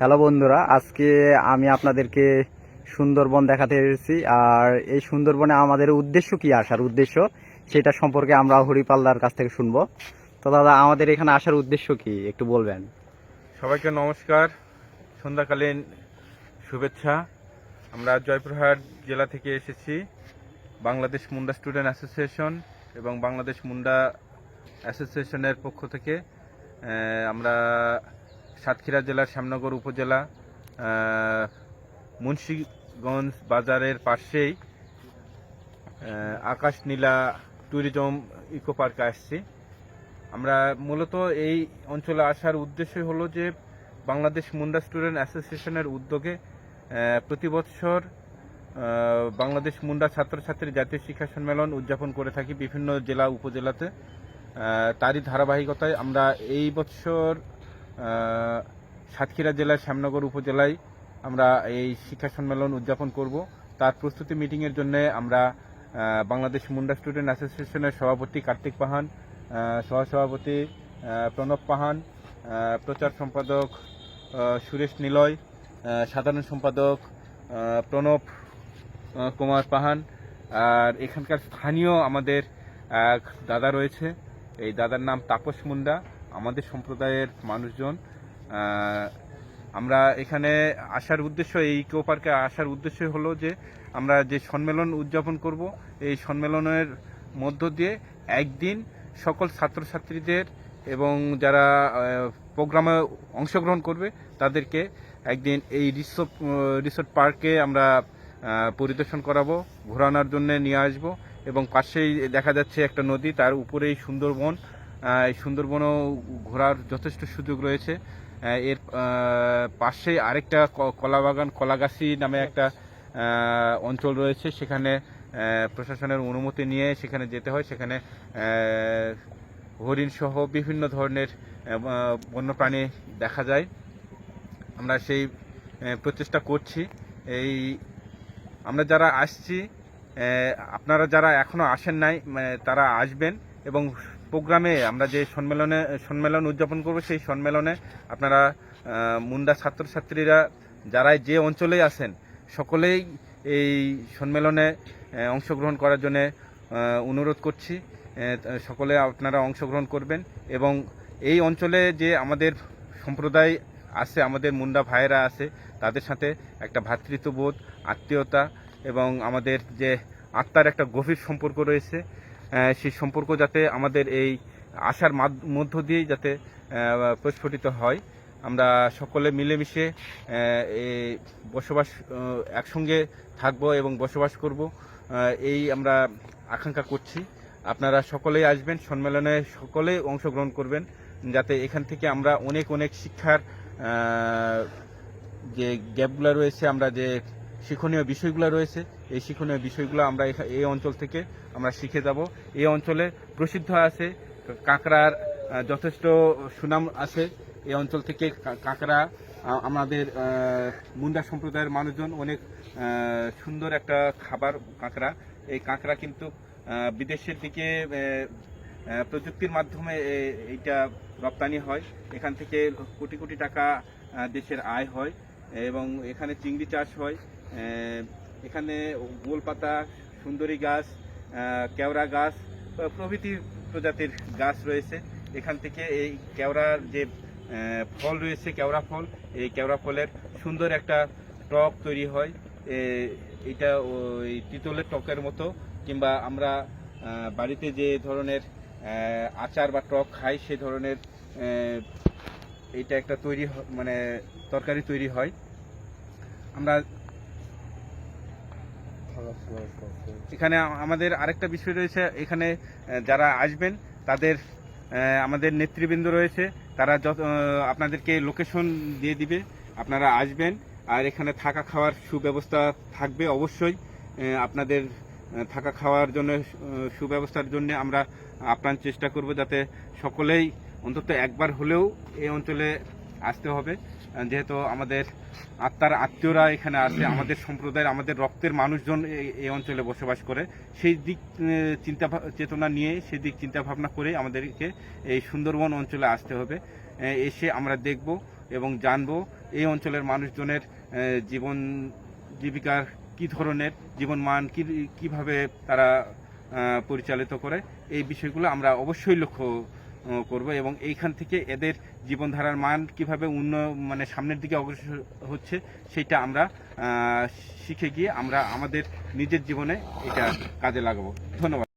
Hello বন্ধুরা, আজকে আমি আপনাদেরকে সুন্দরবন দেখাতে এসেছি। আর এই সুন্দরবনে আমাদের উদ্দেশ্য কি, আসার উদ্দেশ্য? সেটা সম্পর্কে আমরা হরিপালদার কাছ থেকে শুনব। তো দাদা, আমাদের এখানে আসার উদ্দেশ্য কি, একটু বলবেন? সবাইকে নমস্কার। সন্ধ্যাকালীন শুভেচ্ছা। আমরা জয়পুরহাট জেলা থেকে এসেছি। বাংলাদেশ মুন্ডা স্টুডেন্ট অ্যাসোসিয়েশন এবং বাংলাদেশ মুন্ডা অ্যাসোসিয়েশনের পক্ষ থেকে আমরা সাতক্ষীরা জেলার শ্যামনগর উপজেলা মুন্সিগঞ্জ বাজারের পাশেই আকাশ নীলা ট্যুরিজম ইকো পার্কে আসছি। আমরা মূলত এই অঞ্চলে আসার উদ্দেশ্য হলো যে, বাংলাদেশ মুন্ডা স্টুডেন্ট অ্যাসোসিয়েশনের উদ্যোগে প্রতি বছর বাংলাদেশ মুন্ডা ছাত্রছাত্রী জাতীয় শিক্ষা সম্মেলন উদযাপন করে থাকি বিভিন্ন জেলা উপজেলাতে। তারই ধারাবাহিকতায় আমরা এই বছর সাতক্ষীরা জেলার শ্যামনগর উপজেলায় আমরা এই শিক্ষা সম্মেলন উদযাপন করব। তার প্রস্তুতি মিটিংয়ের জন্য আমরা বাংলাদেশ মুন্ডা স্টুডেন্ট অ্যাসোসিয়েশনের সভাপতি কার্তিক পাহান সহসভাপতি প্রণব পাহান প্রচার সম্পাদক সুরেশ নিলয় সাধারণ সম্পাদক প্রণব কুমার পাহান আর এখানকার স্থানীয় আমাদের এক দাদা রয়েছে। এই দাদার নাম তাপস মুন্ডা। আমাদের সম্প্রদায়ের মানুষজন আমরা এখানে আসার উদ্দেশ্য, এই ইকো পার্কে আসার উদ্দেশ্য হলো যে, আমরা যে সম্মেলন উদযাপন করব, এই সম্মেলনের মধ্য দিয়ে একদিন সকল ছাত্রছাত্রীদের এবং যারা প্রোগ্রামে অংশগ্রহণ করবে, তাদেরকে একদিন এই রিসোর্ট রিসোর্ট পার্কে আমরা পরিদর্শন করাবো, ঘোরানোর জন্য নিয়ে আসব এবং পাশেই দেখা যাচ্ছে একটা নদী, তার উপরেই সুন্দরবন সুন্দরবনও ঘোরার যথেষ্ট সুযোগ রয়েছে। এর পাশেই আরেকটা ক- কলাবাগান কলাগাছি নামে একটা অঞ্চল রয়েছে। সেখানে প্রশাসনের অনুমতি নিয়ে সেখানে যেতে হয়। সেখানে হরিণ সহ বিভিন্ন ধরনের বন্যপ্রাণী দেখা যায়। আমরা সেই প্রচেষ্টা করছি। এই আমরা যারা আসছি আপনারা যারা এখনও আসেন নাই মানে তারা আসবেন এবং প্রোগ্রামে আমরা যে সম্মেলনে, সম্মেলন উদযাপন করব, সেই সম্মেলনে আপনারা মুন্ডা ছাত্রছাত্রীরা যারাই যে অঞ্চলেই আছেন, সকলেই এই সম্মেলনে অংশগ্রহণ করার জন্য অনুরোধ করছি সকলে আপনারা অংশগ্রহণ করবেন এবং এই অঞ্চলে যে আমাদের সম্প্রদায় আছে, আমাদের মুন্ডা ভাইয়েরা আছে, তাদের সাথে একটা ভ্রাতৃত্ববোধ আত্মীয়তা এবং আমাদের যে আত্মার একটা গভীর সম্পর্ক রয়েছে সেই সম্পর্ক যাতে আমাদের এই আশার মাধ- মধ্য দিয়েই যাতে প্রস্ফুটিত হয়। আমরা সকলে মিলেমিশে বসবাস একসঙ্গে থাকব এবং বসবাস করব। এই আমরা আকাঙ্ক্ষা করছি। আপনারা সকলেই আসবেন, সম্মেলনে সকলেই অংশগ্রহণ করবেন, যাতে এখান থেকে আমরা অনেক অনেক শিক্ষার যে গ্যাপগুলো রয়েছে, আমরা যে শিক্ষণীয় বিষয়গুলো রয়েছে। এই শিক্ষণীয় বিষয়গুলো আমরা এই অঞ্চল থেকে আমরা শিখে যাব। এই অঞ্চলে প্রসিদ্ধ আছে কাঁকড়ার যথেষ্ট সুনাম আছে। এই অঞ্চল থেকে কাঁকড়া আমাদের মুন্ডা সম্প্রদায়ের মানুষজন অনেক সুন্দর একটা খাবার কাঁকড়া। এই কাঁকড়া কিন্তু বিদেশের দিকে প্রযুক্তির মাধ্যমে এইটা রপ্তানি হয়। এখান থেকে কোটি কোটি টাকা দেশের আয় হয় এবং এখানে চিংড়ি চাষ হয়। এখানে গোলপাতা, সুন্দরী গাছ কেওড়া গাছ প্রভৃতি প্রজাতির গাছ রয়েছে। এখান থেকে এই কেওড়ার যে ফল রয়েছে, কেওড়া ফল, এই কেওড়া ফলের সুন্দর একটা টক তৈরি হয়। এটা ওই তিতলের টকের মতো, কিংবা আমরা বাড়িতে যে ধরনের আচার বা টক খাই, সে ধরনের এটা একটা তৈরি মানে তরকারি তৈরি হয়। আমরা এখানে আমাদের আরেকটা বিষয় রয়েছে, এখানে যারা আসবেন, তাদের আমাদের নেতৃবৃন্দ রয়েছে, তারা যত আপনাদেরকে লোকেশন দিয়ে দিবে, আপনারা আসবেন, আর এখানে থাকা খাওয়ার সুব্যবস্থা থাকবে অবশ্যই আপনাদের থাকা খাওয়ার জন্য সুব্যবস্থার জন্য আমরা আপ্রাণ চেষ্টা করব যাতে সকলেই অন্তত একবার হলেও এই অঞ্চলে আসতে হবে। যেহেতু আমাদের আত্মার আত্মীয়রা এখানে আছে আমাদের সম্প্রদায়ের, আমাদের রক্তের মানুষজন এই- অঞ্চলে বসবাস করে, সেই দিক চিন্তা চেতনা নিয়ে, সেই দিক চিন্তা ভাবনা করে আমাদেরকে এই সুন্দরবন অঞ্চলে আসতে হবে। এসে আমরা দেখব এবং জানব এই অঞ্চলের মানুষজনের জীবন, জীবিকার কি ধরনের জীবন মান কি, কীভাবে তারা পরিচালিত করে, এই বিষয়গুলো আমরা অবশ্যই লক্ষ্য করব এবং এইখান থেকে এদের জীবনধারার মান কীভাবে উন্ন মানে সামনের দিকে অগ্রসর হচ্ছে সেটা আমরা শিখে গিয়ে আমরা আমাদের নিজের জীবনে এটা কাজে লাগাবো। ধন্যবাদ।